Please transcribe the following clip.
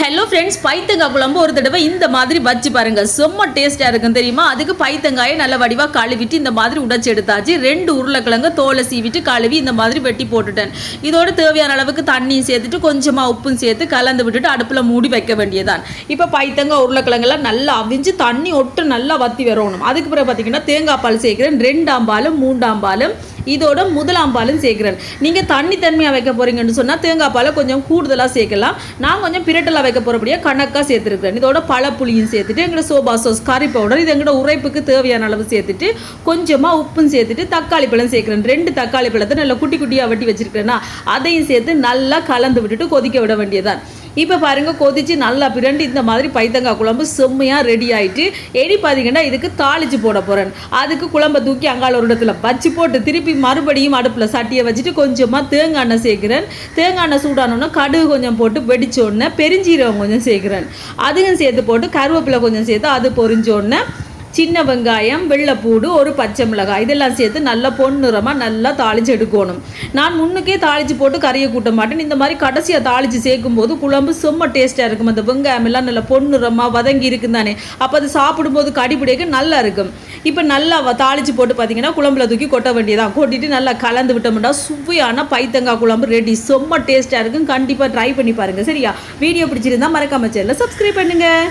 Hello friends பைத்தங்காய் குழம்பு ஒரு தடவை இந்த மாதிரி வச்சு பாருங்கள் செம்ம டேஸ்ட்டாக இருக்கும் தெரியுமா? அதுக்கு பைத்தங்காயை நல்ல வடிவாக கழுவிட்டு இந்த மாதிரி உடைச்சி எடுத்தாச்சு. ரெண்டு உருளைக்கிழங்கு தோலை சீவிட்டு கழுவி இந்த மாதிரி வெட்டி போட்டுட்டேன். இதோட தேவையான அளவுக்கு தண்ணியும் சேர்த்துட்டு கொஞ்சமாக உப்பும் சேர்த்து கலந்து விட்டுட்டு அடுப்பில் மூடி வைக்க வேண்டியதான் இப்போ பைத்தங்காய் உருளைக்கிழங்கெல்லாம் நல்லா அவிஞ்சு தண்ணி ஒட்டு நல்லா வத்தி வரணும். அதுக்கு பிறகு பார்த்தீங்கன்னா தேங்காய் பால் சேர்க்குறேன். ரெண்டாம் பாலும் மூன்றாம் பாலும் இதோட முதலாம் பாலும் சேர்க்கிறேன் நீங்கள் தண்ணி தன்மையாக வைக்க போகிறீங்கன்னு சொன்னால் தேங்காய் பாலை கொஞ்சம் கூடுதலாக சேர்க்கலாம். நான் கொஞ்சம் பிரட்டலாக வைக்க போகிறபடியாக கணக்காக சேர்த்துருக்கிறேன். இதோட பழப்புளியும் சேர்த்துட்டு எங்களோட சோபா சாஸ் கறி பவுடர் இது எங்களோட உரைப்புக்கு தேவையான அளவு சேர்த்துட்டு கொஞ்சமாக உப்பும் சேர்த்துட்டு தக்காளி பழம் சேர்க்குறேன். ரெண்டு தக்காளி பழத்தை நல்லா குட்டி குட்டியாக வட்டி வச்சுருக்கிறேன்னா அதையும் சேர்த்து நல்லா கலந்து விட்டுட்டு கொதிக்க விட வேண்டியதான் இப்போ பாருங்கள் கொதித்து நல்லா பிரண்டு இந்த மாதிரி பைத்தங்காய் குழம்பு செம்மையாக ரெடி ஆகிட்டு எடி பார்த்தீங்கன்னா இதுக்கு தாளிச்சு போட போகிறேன் அதுக்கு குழம்பை தூக்கி அங்கால ஒரு இடத்துல வச்சு போட்டு திருப்பி மறுபடியும் அடுப்பில் சட்டியை வச்சுட்டு கொஞ்சமாக தேங்காய் எண்ணெய் சேர்க்குறேன். தேங்காய் எண்ணெய் சூடானோன்னா கடுகு கொஞ்சம் போட்டு வெடிச்சோடனே பெருஞ்சீரகம் கொஞ்சம் சேர்க்குறேன். அதுவும் சேர்த்து போட்டு கருவேப்பிலை கொஞ்சம் சேர்த்து அது பொரிஞ்சோடனே சின்ன வெங்காயம் வெள்ளைப்பூடு ஒரு பச்சை மிளகாய். இதெல்லாம் சேர்த்து நல்லா பொன்னிறமாக நல்லா தாளித்து எடுக்கணும். நான் முன்னுக்கே தாளித்து போட்டு கறியை கூட்ட மாட்டேன். இந்த மாதிரி கடைசியாக தாளித்து சேர்க்கும் போது குழம்பு செம்ம டேஸ்ட்டாக இருக்கும். அந்த வெங்காயம் எல்லாம் நல்லா பொன்னிறமாக வதங்கி இருக்கும் தானே. அப்போ அது சாப்பிடும்போது கடிப்பிடிக்க நல்லா இருக்கும். இப்போ நல்லா தாளித்து போட்டு பார்த்தீங்கன்னா குழம்புல தூக்கி கொட்ட வேண்டியதான் கொட்டிட்டு நல்லா கலந்து விட்டோம்னா சுவையான பைத்தங்காய் குழம்பு ரெடி செம்ம டேஸ்ட்டாக இருக்கும். கண்டிப்பாக ட்ரை பண்ணி பாருங்கள் சரியா? வீடியோ பிடிச்சிருந்தா மறக்காம சேனலில் சப்ஸ்கிரைப் பண்ணுங்கள்